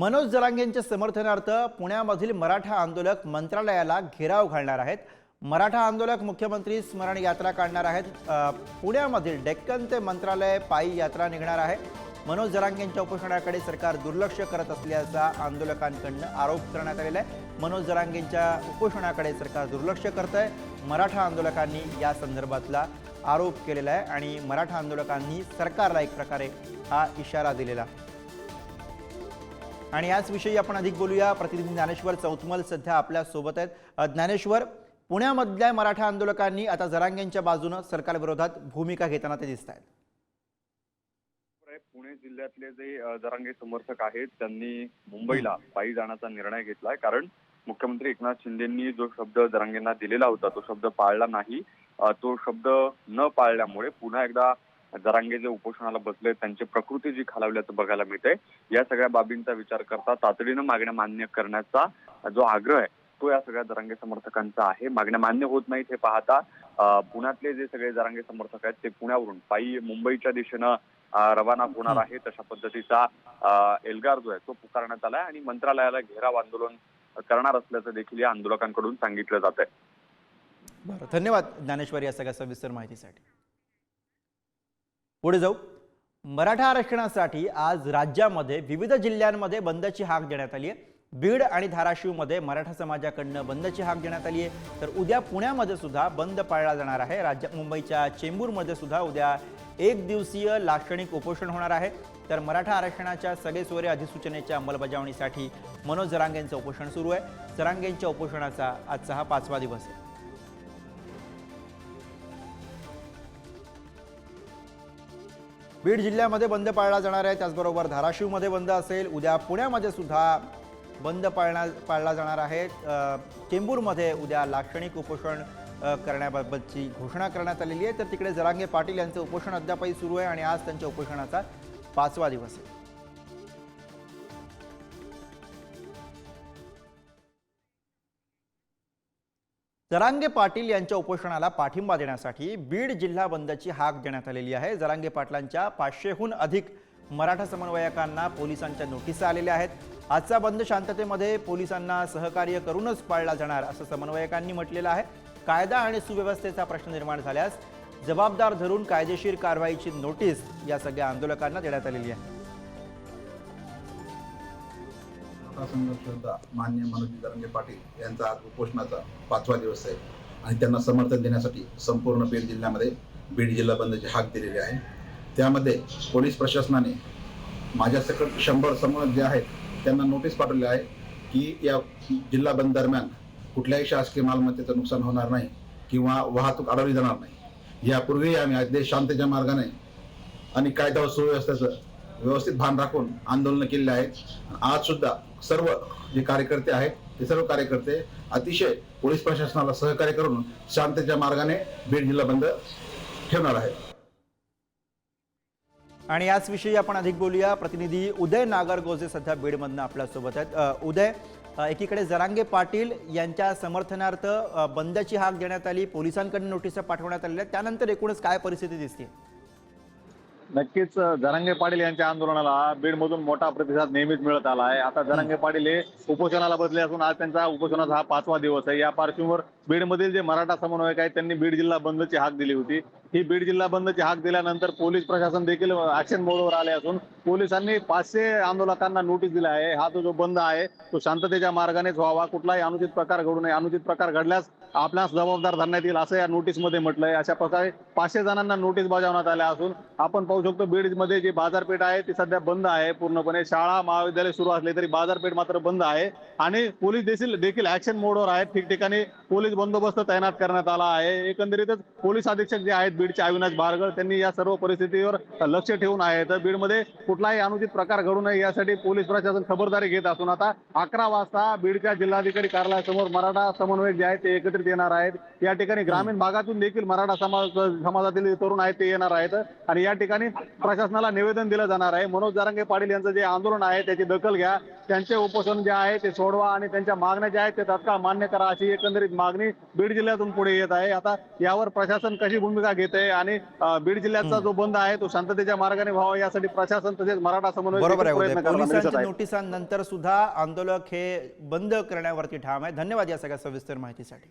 मनोज जरांगेंच्या समर्थनार्थ पुण्यामधील मराठा आंदोलक मंत्रालयाला घेराव घालणार आहेत. मराठा आंदोलक मुख्यमंत्री स्मरण यात्रा काढणार आहेत. पुण्यामधील डेक्कन ते मंत्रालय पायी यात्रा निघणार आहे. मनोज जरांगेंच्या उपोषणाकडे सरकार दुर्लक्ष करत असल्याचा आंदोलकांकडनं आरोप करण्यात आलेला आहे. मनोज जरांगेंच्या उपोषणाकडे सरकार दुर्लक्ष करत आहे मराठा आंदोलकांनी या संदर्भातला आरोप केलेला आहे आणि मराठा आंदोलकांनी सरकारला एक प्रकारे हा इशारा दिलेला. आहे आणि याच विषयी आपण अधिक बोलूया. प्रतिनिधी ज्ञानेश्वर चौतमल सध्या आपल्यासोबत आहेत. ज्ञानेश्वर पुण्यामधल्या मराठा आंदोलकांनी आता जरांगेंच्या बाजूनं सरकारविरोधात भूमिका घेताना ते दिसत आहेत आहे. पुणे जिल्ह्यातले जे जरांगे समर्थक आहेत त्यांनी मुंबईला पायी जाण्याचा निर्णय घेतलाय. कारण मुख्यमंत्री एकनाथ शिंदेंनी जो शब्द जरांगेंना दिलेला होता तो शब्द पाळला नाही. तो शब्द न पाळल्यामुळे पुन्हा एकदा जरांगे जे उपोषणाला बसले त्यांची प्रकृती जी खालावल्याचं बघायला मिळते या सगळ्या बाबींचा विचार करता तातडीनं मागण्या मान्य करण्याचा जो आग्रह आहे तो या सगळ्या जरांगे समर्थकांचा आहे. मागण्या मान्य होत नाहीत हे पाहता पुण्यातले जे सगळे जरांगे समर्थक आहेत ते पुण्यावरून पायी मुंबईच्या दिशेनं रवाना होणार आहे तशा पद्धतीचा एल्गार जो आहे तो पुकारण्यात आलाय आणि मंत्रालयाला घेराव आंदोलन करणार असल्याचं देखील या आंदोलकांकडून सांगितलं जात आहे बरं धन्यवाद ज्ञानेश्वर या सगळ्या सविस्तर माहितीसाठी. पुढे जाऊ. मराठा आरक्षणासाठी आज राज्यामध्ये विविध जिल्ह्यांमध्ये बंदची हाक देण्यात आली आहे. बीड आणि धाराशिवमध्ये मराठा समाजाकडनं बंदची हाक देण्यात आली आहे. तर उद्या पुण्यामध्ये सुद्धा बंद पाळला जाणार आहे. राज्य मुंबईच्या चेंबूरमध्ये सुद्धा उद्या एक दिवसीय लाक्षणिक उपोषण होणार आहे. तर मराठा आरक्षणाच्या सगळे सोयरे अधिसूचनेच्या अंमलबजावणीसाठी मनोज जरांगेंचं उपोषण सुरू आहे. जरांगेंच्या उपोषणाचा आजचा हा पाचवा दिवस आहे. बीड जिल्ह्यामध्ये बंद पाळला जाणार आहे. त्याचबरोबर धाराशिवमध्ये बंद असेल. उद्या पुण्यामध्ये सुद्धा बंद पाळणार पाळला जाणार आहे. चेंबूरमध्ये उद्या लाक्षणिक उपोषण करण्याबाबतची घोषणा करण्यात आलेली आहे. तर तिकडे जरांगे पाटील यांचं उपोषण अद्यापही सुरू आहे आणि आज त्यांच्या उपोषणाचा पाचवा दिवस आहे. जरांगे पाटील यांच्या उपोषणाला पाठिंबा देण्यासाठी बीड जिल्हा बंदची हाक देण्यात आलेली आहे. जरांगे पाटलांच्या पाचशेहून अधिक मराठा समन्वयकांना पोलिसांच्या नोटिसा आलेल्या आहेत. आजचा बंद शांततेमध्ये पोलिसांना सहकार्य करूनच पाळला जाणार असं समन्वयकांनी म्हटलेलं आहे. कायदा आणि सुव्यवस्थेचा प्रश्न निर्माण झाल्यास जबाबदार धरून कायदेशीर कारवाईची नोटीस या सगळ्या आंदोलकांना देण्यात आलेली आहे. मराठा संघर्ष योद्धा मान्य मनोज दरंगे पाटील यांचा आज उपोषणाचा पाचवा दिवस आहे. आणि त्यांना समर्थन देण्यासाठी संपूर्ण बीड जिल्ह्यामध्ये बीड जिल्हा बंदची हाक दिलेली आहे. त्यामध्ये पोलीस प्रशासनाने माझ्या सकट शंभर समूह जे आहेत त्यांना नोटीस पाठवली आहे की या जिल्हा बंद दरम्यान कुठल्याही शासकीय मालमत्तेचं नुकसान होणार नाही किंवा वाहतूक अडवली जाणार नाही. यापूर्वी आम्ही आज देश शांतीच्या मार्गाने आणि कायदा व सुव्यवस्थेचं व्यवस्थित भान राखून आंदोलन केलेले आहेत. आज सुद्धा सर्व जे कार्यकर्ते आहेत ते सर्व कार्यकर्ते अतिशय पोलीस प्रशासनाला सहकार्य करून शांततेच्या मार्गाने बीड जिल्हा बंद ठेवणार आहे आणि याच विषयी आपण अधिक बोलूया. प्रतिनिधी उदय नागरगोजे सध्या बीडमधनं आपल्यासोबत आहेत. उदय एकीकडे जरांगे पाटील यांच्या समर्थनार्थ बंदची हाक देण्यात आली. पोलिसांकडून नोटिसा पाठवण्यात आलेल्या त्यानंतर एकूणच काय परिस्थिती दिसते नक्कीच जरांगे पाटील यांच्या आंदोलनाला बीडमधून मोठा प्रतिसाद नेहमीच मिळत आला आहे. आता जरांगे पाटील हे उपोषणाला बसले असून आज त्यांचा उपोषणाचा हा पाचवा दिवस आहे. या पार्श्वभूमीवर बीडमधील जे मराठा समन्वयक आहेत त्यांनी बीड जिल्हा बंदची हाक दिली होती. ही बीड जिल्हा बंदची हाक दिल्यानंतर पोलीस प्रशासन देखील ऍक्शन मोडवर आले असून पोलिसांनी पाचशे आंदोलकांना नोटीस दिला आहे. हा तो जो बंद आहे तो शांततेच्या मार्गानेच व्हावा. कुठलाही अनुचित प्रकार घडू नये. अनुचित प्रकार घडल्यास आपल्यास जबाबदार धरण्यात येईल असं या नोटीसमध्ये म्हटलंय. अशा प्रकारे पाचशे जणांना नोटीस बजावण्यात आल्या असून आपण पाहू शकतो बीडमध्ये जी बाजारपेठ आहे ती सध्या बंद आहे. पूर्णपणे शाळा महाविद्यालय सुरू असले तरी बाजारपेठ मात्र बंद आहे. आणि पोलीस देखील देखील ऍक्शन मोडवर आहेत. ठिकठिकाणी पोलीस बंदोबस्त तैनात करण्यात आला आहे. एकंदरीतच पोलीस अधीक्षक जे आहेत बीडचे अविनाश बारगळ त्यांनी या सर्व परिस्थितीवर लक्ष ठेवून आहे तर बीडमध्ये कुठलाही अनुचित प्रकार घडू नये यासाठी पोलीस प्रशासन खबरदारी घेत असून आता अकरा वाजता बीडच्या जिल्हाधिकारी कार्यालयासमोर मराठा समन्वयक जे आहेत ते एकत्रित येणार आहेत. या ठिकाणी ग्रामीण भागातून देखील मराठा समाज समाजातील तरुण आहेत ते येणार आहेत आणि या ठिकाणी प्रशासनाला निवेदन दिलं जाणार आहे. मनोज जारंगे पाटील यांचं जे आंदोलन आहे त्याची दखल घ्या. त्यांचे उपोषण जे आहे ते सोडवा आणि त्यांच्या मागण्या ज्या आहेत ते तात्काळ मान्य करा अशी एकंदरीत मागणी बीड जिल्ह्यातून पुढे येत आहे. आता यावर प्रशासन कशी भूमिका घेत आहे आणि बीड जिल्ह्याचा जो बंद आहे तो शांततेच्या मार्गाने व्हावा यासाठी प्रशासन तसेच मराठा समन्वय नोटिसांनंतर सुद्धा आंदोलक हे बंद करण्यावरती ठाम आहे. धन्यवाद या सगळ्या सविस्तर माहितीसाठी.